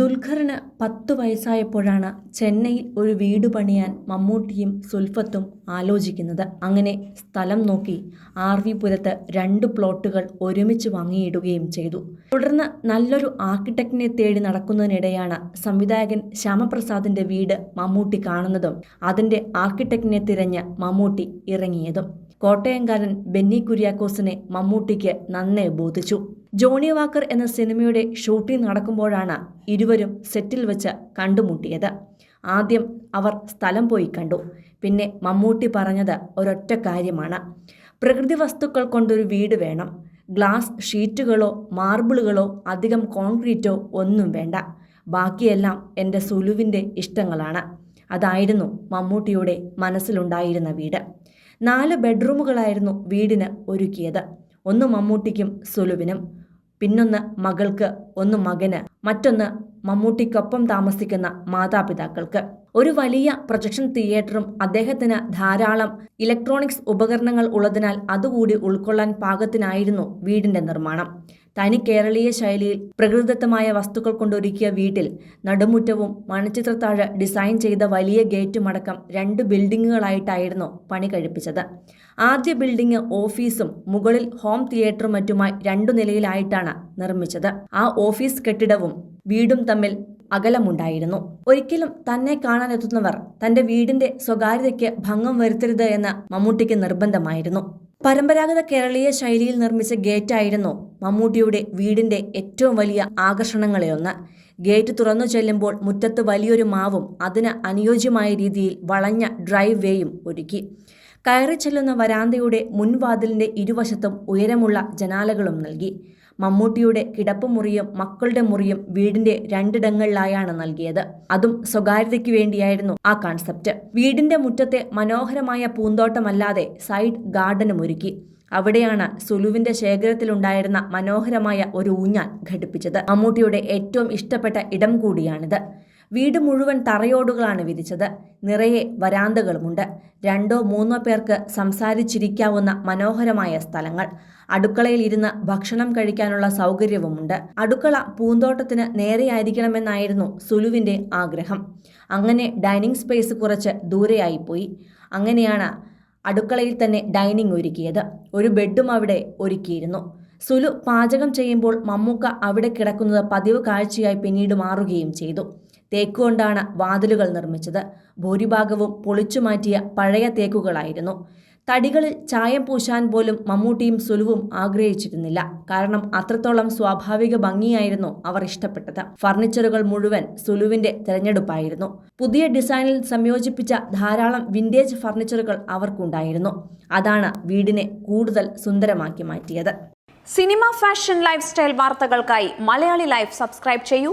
ദുൽഖറിന് പത്തു വയസ്സായപ്പോഴാണ് ചെന്നൈയിൽ ഒരു വീട് പണിയാൻ മമ്മൂട്ടിയും സുൽഫത്തും ആലോചിക്കുന്നത്. അങ്ങനെ സ്ഥലം നോക്കി ആർ വി പുരത്ത് രണ്ട് പ്ലോട്ടുകൾ ഒരുമിച്ച് വാങ്ങിയിടുകയും ചെയ്തു. തുടർന്ന് നല്ലൊരു ആർക്കിടെക്റ്റിനെ തേടി നടക്കുന്നതിനിടെയാണ് സംവിധായകൻ ശ്യാമപ്രസാദിന്റെ വീട് മമ്മൂട്ടി കാണുന്നതും അതിന്റെ ആർക്കിടെക്റ്റിനെ തിരഞ്ഞ് മമ്മൂട്ടി ഇറങ്ങിയതും. കോട്ടയംകാരൻ ബെന്നി കുര്യാക്കോസിനെ മമ്മൂട്ടിക്ക് നന്നേ ബോധിച്ചു. ജോണി വാക്കർ എന്ന സിനിമയുടെ ഷൂട്ടിംഗ് നടക്കുമ്പോഴാണ് ഇരുവരും സെറ്റിൽ വെച്ച് കണ്ടുമുട്ടിയത്. ആദ്യം അവർ സ്ഥലം പോയി കണ്ടു. പിന്നെ മമ്മൂട്ടി പറഞ്ഞത് ഒരൊറ്റ കാര്യമാണ്. പ്രകൃതി വസ്തുക്കൾ കൊണ്ടൊരു വീട് വേണം. ഗ്ലാസ് ഷീറ്റുകളോ മാർബിളുകളോ അധികം കോൺക്രീറ്റോ ഒന്നും വേണ്ട. ബാക്കിയെല്ലാം എന്റെ സുലുവിന്റെ ഇഷ്ടങ്ങളാണ്. അതായിരുന്നു മമ്മൂട്ടിയുടെ മനസ്സിലുണ്ടായിരുന്ന വീട്. നാല് ബെഡ്റൂമുകളായിരുന്നു വീടിന് ഒരുക്കിയത്. ഒന്ന് മമ്മൂട്ടിക്കും സുലുവിനും പിന്നൊന്ന് മകൾക്ക് ഒന്ന് മകന് മറ്റൊന്ന് മമ്മൂട്ടിക്കൊപ്പം താമസിക്കുന്ന മാതാപിതാക്കൾക്ക്. ഒരു വലിയ പ്രൊജക്ഷൻ തിയേറ്ററും അദ്ദേഹത്തിന് ധാരാളം ഇലക്ട്രോണിക്സ് ഉപകരണങ്ങൾ ഉള്ളതിനാൽ അതുകൂടി ഉൾക്കൊള്ളാൻ പാകത്തിനായിരുന്നു വീടിന്റെ നിർമ്മാണം. തനി കേരളീയ ശൈലിയിൽ പ്രകൃതിദത്തമായ വസ്തുക്കൾ കൊണ്ടൊരുക്കിയ വീട്ടിൽ നടുമുറ്റവും മണച്ചിത്രത്താഴ് ഡിസൈൻ ചെയ്ത വലിയ ഗേറ്റുമടക്കം രണ്ട് ബിൽഡിങ്ങുകളായിട്ടായിരുന്നു പണി കഴിപ്പിച്ചത്. ആദ്യ ബിൽഡിംഗ് ഓഫീസും മുകളിൽ ഹോം തിയേറ്ററും മറ്റുമായി രണ്ടു നിലയിലായിട്ടാണ് നിർമ്മിച്ചത്. ആ ഓഫീസ് കെട്ടിടവും വീടും തമ്മിൽ അകലമുണ്ടായിരുന്നു. ഒരിക്കലും തന്നെ കാണാനെത്തുന്നവർ തന്റെ വീടിന്റെ സ്വകാര്യതയ്ക്ക് ഭംഗം വരുത്തരുത് എന്ന് മമ്മൂട്ടിക്ക് നിർബന്ധമായിരുന്നു. പരമ്പരാഗത കേരളീയ ശൈലിയിൽ നിർമ്മിച്ച ഗേറ്റായിരുന്നു മമ്മൂട്ടിയുടെ വീടിന്റെ ഏറ്റവും വലിയ ആകർഷണങ്ങളെയൊന്ന് ഗേറ്റ് തുറന്നു ചെല്ലുമ്പോൾ മുറ്റത്ത് വലിയൊരു മാവും അതിന് അനുയോജ്യമായ രീതിയിൽ വളഞ്ഞ ഡ്രൈവ് വേയും ഒരുക്കി. കയറി ചെല്ലുന്ന വരാന്തയുടെ മുൻവാതിലിന്റെ ഇരുവശത്തും ഉയരമുള്ള ജനാലകളും നൽകി. മമ്മൂട്ടിയുടെ കിടപ്പുമുറിയും മക്കളുടെ മുറിയും വീടിന്റെ രണ്ടിടങ്ങളിലായാണ് നൽകിയത്. അതും സ്വകാര്യതയ്ക്ക് വേണ്ടിയായിരുന്നു ആ കൺസെപ്റ്റ് വീടിന്റെ മുറ്റത്തെ മനോഹരമായ പൂന്തോട്ടമല്ലാതെ സൈഡ് ഗാർഡനും ഒരുക്കി. അവിടെയാണ് സുലുവിന്റെ ശേഖരത്തിലുണ്ടായിരുന്ന മനോഹരമായ ഒരു ഊഞ്ഞാൽ ഘടിപ്പിച്ചത്. മമ്മൂട്ടിയുടെ ഏറ്റവും ഇഷ്ടപ്പെട്ട ഇടം കൂടിയാണിത്. വീട് മുഴുവൻ തറയോടുകളാണ് വിരിച്ചത്. നിറയെ വരാന്തകളുമുണ്ട്. രണ്ടോ മൂന്നോ പേർക്ക് സംസാരിച്ചിരിക്കാവുന്ന മനോഹരമായ സ്ഥലങ്ങൾ. അടുക്കളയിൽ ഇരുന്ന് ഭക്ഷണം കഴിക്കാനുള്ള സൗകര്യവുമുണ്ട്. അടുക്കള പൂന്തോട്ടത്തിന് നേരെയായിരിക്കണമെന്നായിരുന്നു സുലുവിന്റെ ആഗ്രഹം. അങ്ങനെ ഡൈനിങ് സ്പേസ് കുറച്ച് ദൂരെയായിപ്പോയി. അങ്ങനെയാണ് അടുക്കളയിൽ തന്നെ ഡൈനിങ് ഒരുക്കിയത്. ഒരു ബെഡും അവിടെ ഒരുക്കിയിരുന്നു. സുലു പാചകം ചെയ്യുമ്പോൾ മമ്മൂക്ക അവിടെ കിടക്കുന്നത് പതിവ് കാഴ്ചയായി പിന്നീട് മാറുകയും ചെയ്തു. തേക്കുകൊണ്ടാണ് വാതിലുകൾ നിർമ്മിച്ചത്. ഭൂരിഭാഗവും പൊളിച്ചുമാറ്റിയ പഴയ തേക്കുകളായിരുന്നു. തടികളിൽ ചായം പൂശാൻ പോലും മമ്മൂട്ടിയും സുലുവും ആഗ്രഹിച്ചിരുന്നില്ല. കാരണം അത്രത്തോളം സ്വാഭാവിക ഭംഗിയായിരുന്നു അവർ ഇഷ്ടപ്പെട്ടത്. ഫർണിച്ചറുകൾ മുഴുവൻ സുലുവിന്റെ തിരഞ്ഞെടുപ്പായിരുന്നു. പുതിയ ഡിസൈനിൽ സംയോജിപ്പിച്ച ധാരാളം വിന്റേജ് ഫർണിച്ചറുകൾ അവർക്കുണ്ടായിരുന്നു. അതാണ് വീടിനെ കൂടുതൽ സുന്ദരമാക്കി മാറ്റിയത്. സിനിമ ഫാഷൻ ലൈഫ് സ്റ്റൈൽ വാർത്തകൾക്കായി മലയാളി ലൈഫ് സബ്സ്ക്രൈബ് ചെയ്യൂ.